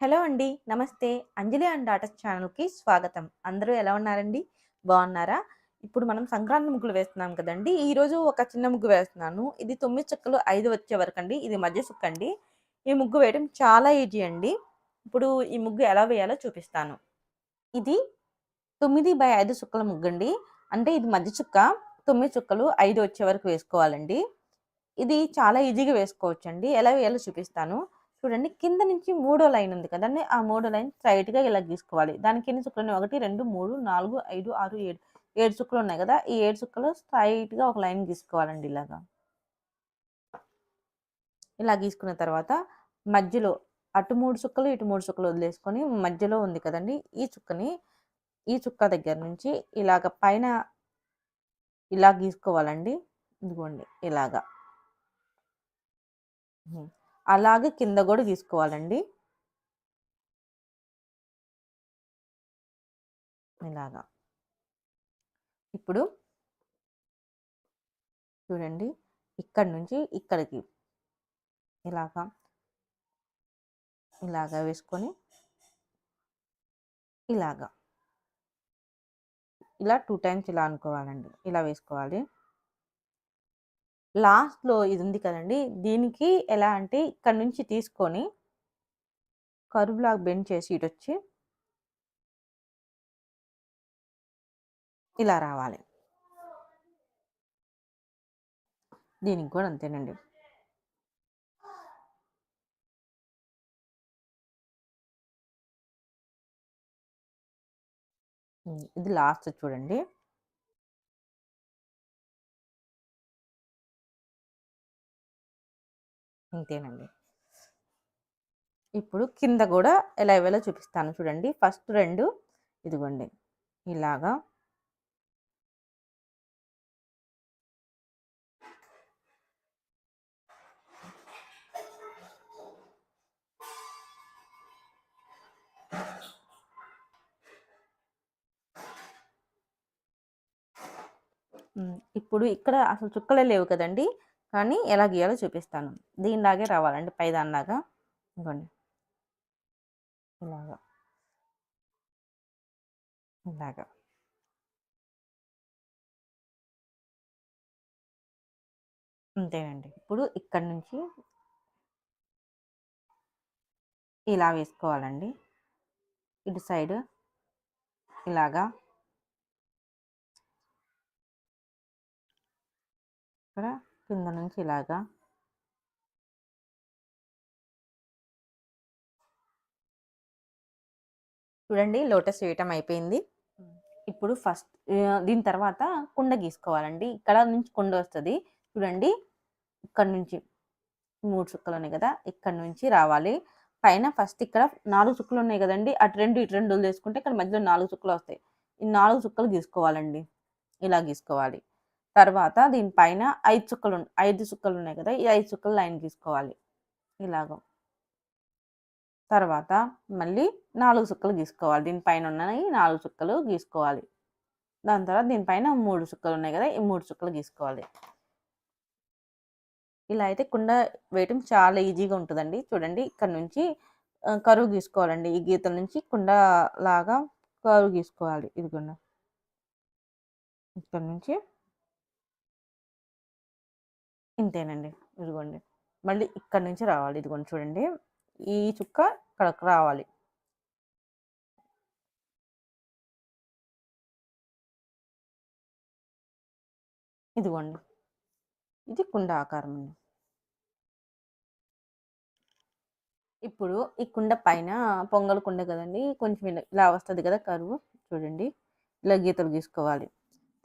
Hello అండి. నమస్తే. అంజలి and daughters ఛానల్‌కి స్వాగతం. అందరూ ఎలా ఉన్నారండి? బాగున్నారా ఇప్పుడు మనం సంక్రాంతి ముగ్గులు వేస్తున్నాం కదండి ఈరోజు ఒక చిన్న ముగ్గు వేస్తున్నాను. ఇది తొమ్మిది చుక్కలు ఐదు వచ్చే వరకు అండి ఇది మధ్య చుక్క అండి ఈ ముగ్గు వేయడం చాలా ఈజీ అండి. ఇప్పుడు ఈ ముగ్గు ఎలా వేయాలో చూపిస్తాను. ఇది 9/5 చుక్కల ముగ్గు అండి అంటే ఇది మధ్య చుక్క. తొమ్మిది చుక్కలు ఐదు వచ్చే వరకు వేసుకోవాలండి. ఇది చాలా ఈజీగా వేసుకోవచ్చండి. ఎలా వేయాలో చూపిస్తాను. చూడండి కింద నుంచి మూడో లైన్ ఉంది కదండి ఆ మూడో లైన్ స్ట్రైట్గా ఇలా గీసుకోవాలి. దానికి ఎన్ని చుక్కలు ఒకటి రెండు మూడు నాలుగు ఐదు ఆరు ఏడు ఏడు చుక్కలు ఉన్నాయి కదా! ఈ ఏడు చుక్కలు స్ట్రైట్గా ఒక లైన్ గీసుకోవాలండి ఇలాగా. ఇలా గీసుకున్న తర్వాత మధ్యలో అటు మూడు చుక్కలు, ఇటు మూడు చుక్కలు వదిలేసుకొని మధ్యలో ఉంది కదండి ఈ చుక్కని ఈ చుక్క దగ్గర నుంచి ఇలాగ పైన ఇలా గీసుకోవాలండి. ఇదిగోండి ఇలాగా. అలాగే కింద కూడా తీసుకోవాలండి ఇలాగా. ఇప్పుడు చూడండి. ఇక్కడ నుంచి ఇక్కడికి. ఇలాగా. ఇలాగా వేసుకొని ఇలాగా. ఇలా టూ టైమ్స్ ఇలా అనుకోవాలండి. ఇలా వేసుకోవాలి. లాస్ట్‌లో ఇది ఉంది కదండి దీనికి ఎలా అంటే ఇక్కడి నుంచి తీసుకొని కర్వ్‌లాగా బెండ్ చేసి ఇటు వచ్చి ఇలా రావాలి. దీనికి కూడా అంతేనండి. ఇది లాస్ట్ చూడండి. ఇంతేనండి. ఇప్పుడు కింద కూడా ఎలా ఇవ్వాలో చూపిస్తాను చూడండి. ఫస్ట్ రెండు ఇదిగోండి. ఇలాగా. ఇప్పుడు ఇక్కడ అసలు చుక్కలే లేవు కదండీ! కానీ ఎలా గీయాలో చూపిస్తాను. దీనిలాగే రావాలండి పైదానిలాగా. ఇంకోండి ఇలాగా. ఇలాగా. అంతేనండి. ఇప్పుడు ఇక్కడ నుంచి ఇలా వేసుకోవాలండి. ఇటు సైడ్ ఇలాగా. ఇక్కడ కింద నుంచి ఇలాగా. చూడండి లోటస్ వేయటం అయిపోయింది. ఇప్పుడు ఫస్ట్ దీని తర్వాత కుండ గీసుకోవాలండి. ఇక్కడ నుంచి కుండ వస్తది. చూడండి. ఇక్కడి నుంచి 3 చుక్కలు ఉన్నాయి కదా! ఇక్కడి నుంచి రావాలి. పైన ఫస్ట్ ఇక్కడ 4 చుక్కలు ఉన్నాయి కదండీ! అటు 2 ఇటు 2 వదిలేసుకుంటే ఇక్కడ మధ్యలో 4 చుక్కలు వస్తాయి. ఈ 4 చుక్కలు గీసుకోవాలండి. ఇలా గీసుకోవాలి. తర్వాత దీనిపైన ఐదు చుక్కలు ఐదు చుక్కలు ఉన్నాయి కదా! ఈ ఐదు చుక్కలు లైన్ గీసుకోవాలి. ఇలాగ. తర్వాత మళ్ళీ నాలుగు చుక్కలు గీసుకోవాలి. దీనిపైన ఉన్నాయి నాలుగు చుక్కలు గీసుకోవాలి. దాని తర్వాత దీనిపైన మూడు చుక్కలు ఉన్నాయి కదా! ఈ మూడు చుక్కలు గీసుకోవాలి. ఇలా అయితే కుండ వేయటం చాలా ఈజీగా ఉంటుందండి చూడండి ఇక్కడి నుంచి కరువు గీసుకోవాలండి. ఈ గీతల నుంచి కుండ లాగా కరువు గీసుకోవాలి. ఇదిగోండి. ఇక్కడ నుంచి ఇంతేనండి. ఇదిగోండి. మళ్ళీ ఇక్కడ నుంచి రావాలి. ఇదిగోండి చూడండి. ఈ చుక్క ఇక్కడికి రావాలి. ఇదిగోండి. ఇది కుండ ఆకారం అండి. ఇప్పుడు ఈ కుండ పైన పొంగల్ కుండ కదండి కొంచెం ఇలా ఇలా వస్తుంది కదా! కరువు చూడండి. ఇలా గీతలు గీసుకోవాలి.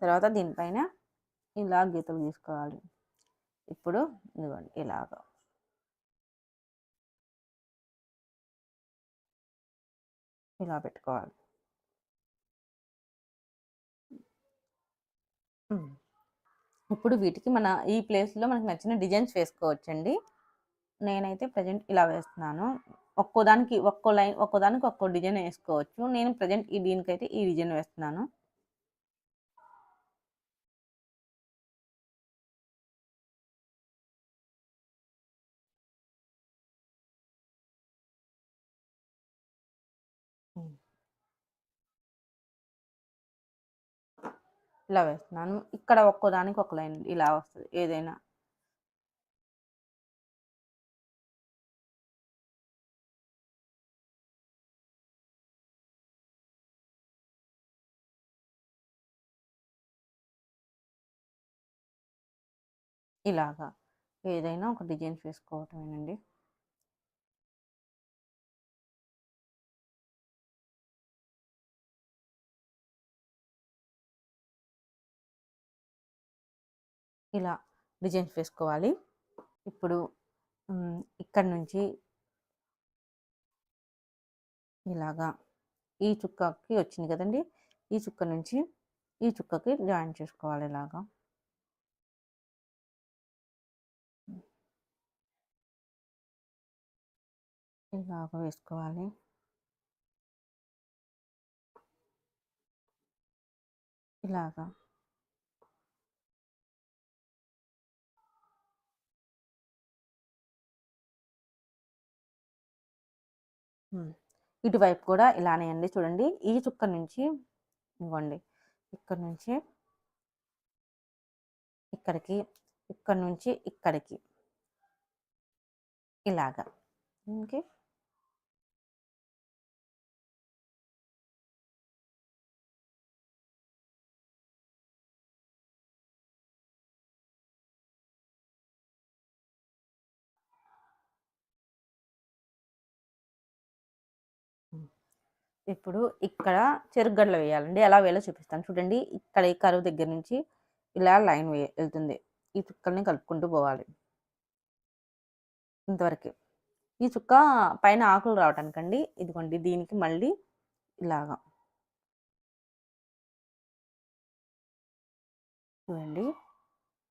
తర్వాత దీనిపైన ఇలా గీతలు గీసుకోవాలి. ఇప్పుడు ఇదిగోండి ఇలాగ. ఇలా పెట్టుకోవాలి. ఇప్పుడు వీటికి మన ఈ ప్లేస్‌లో మనకు నచ్చిన డిజైన్స్ వేసుకోవచ్చండి. నేనైతే ప్రెజెంట్ ఇలా వేస్తున్నాను. ఒక్కో దానికి ఒక్కో లైన్ ఒక్కో దానికి ఒక్కో డిజైన్ వేసుకోవచ్చు నేను ప్రజెంట్ ఈ దీనికైతే ఈ డిజైన్ వేస్తున్నాను. ఇలా వేస్తున్నాను. ఇక్కడ ఒక్కోదానికి ఒక లైన్ ఇలా వస్తుంది ఏదైనా. ఇలాగా. ఏదైనా ఒక డిజైన్స్ వేసుకోవటమేనండి. ఇలా డిజైన్స్ వేసుకోవాలి. ఇప్పుడు ఇక్కడ నుంచి ఇలాగా ఈ చుక్కకి వచ్చింది కదండి. ఈ చుక్క నుంచి ఈ చుక్కకి జాయిన్ చేసుకోవాలి ఇలాగా. ఇలాగ వేసుకోవాలి. ఇలాగా. ఇటువైపు కూడా ఇలానే అండి చూడండి. ఈ చుక్క నుంచి ఇవ్వండి. ఇక్కడ నుంచి ఇక్కడికి ఇక్కడ నుంచి ఇక్కడికి. ఇలాగా. ఓకే. ఇప్పుడు ఇక్కడ చెరుగడ్డలు వేయాలండి. ఎలా వేయాలో చూపిస్తాను. చూడండి ఇక్కడ ఈ కరువు దగ్గర నుంచి ఇలా లైన్ వే వెళ్తుంది. ఈ చుక్కల్ని కలుపుకుంటూ పోవాలి. ఇంతవరకు. ఈ చుక్క పైన ఆకులు రావటానికండి. ఇదిగోండి దీనికి మళ్ళీ ఇలాగా. చూడండి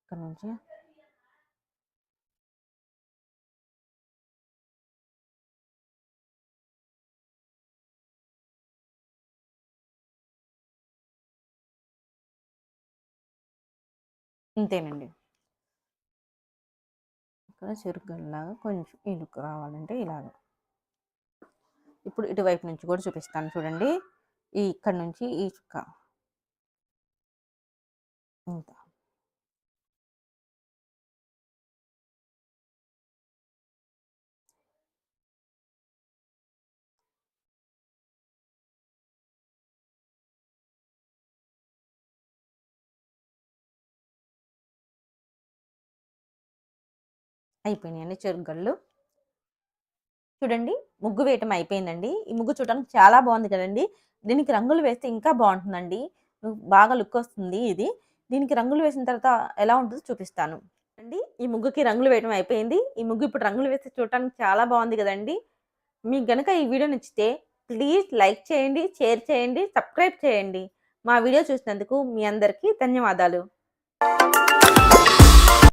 ఇక్కడ నుంచి ఇంతేనండి. ఇక్కడ చెరుకులాగా కొంచెం ఇనుకు రావాలంటే ఇలాగ. ఇప్పుడు ఇటువైపు నుంచి కూడా చూపిస్తాను చూడండి. ఈ ఇక్కడ నుంచి ఈ చుక్క. ఇంత. అయిపోయినాయండి చెరుగళ్ళు చూడండి ముగ్గు వేయటం అయిపోయిందండి. ఈ ముగ్గు చూడడానికి చాలా బాగుంది కదండి. దీనికి రంగులు వేస్తే ఇంకా బాగుంటుందండి. బాగా లుక్ వస్తుంది ఇది. దీనికి రంగులు వేసిన తర్వాత ఎలా ఉంటుందో చూపిస్తాను. అండి ఈ ముగ్గుకి రంగులు వేయడం అయిపోయింది. ఈ ముగ్గు ఇప్పుడు రంగులు వేస్తే చూడటానికి చాలా బాగుంది కదండి. మీకు గనక ఈ వీడియో నచ్చితే ప్లీజ్ లైక్ చేయండి షేర్ చేయండి సబ్స్క్రైబ్ చేయండి. మా వీడియో చూసినందుకు మీ అందరికీ ధన్యవాదాలు.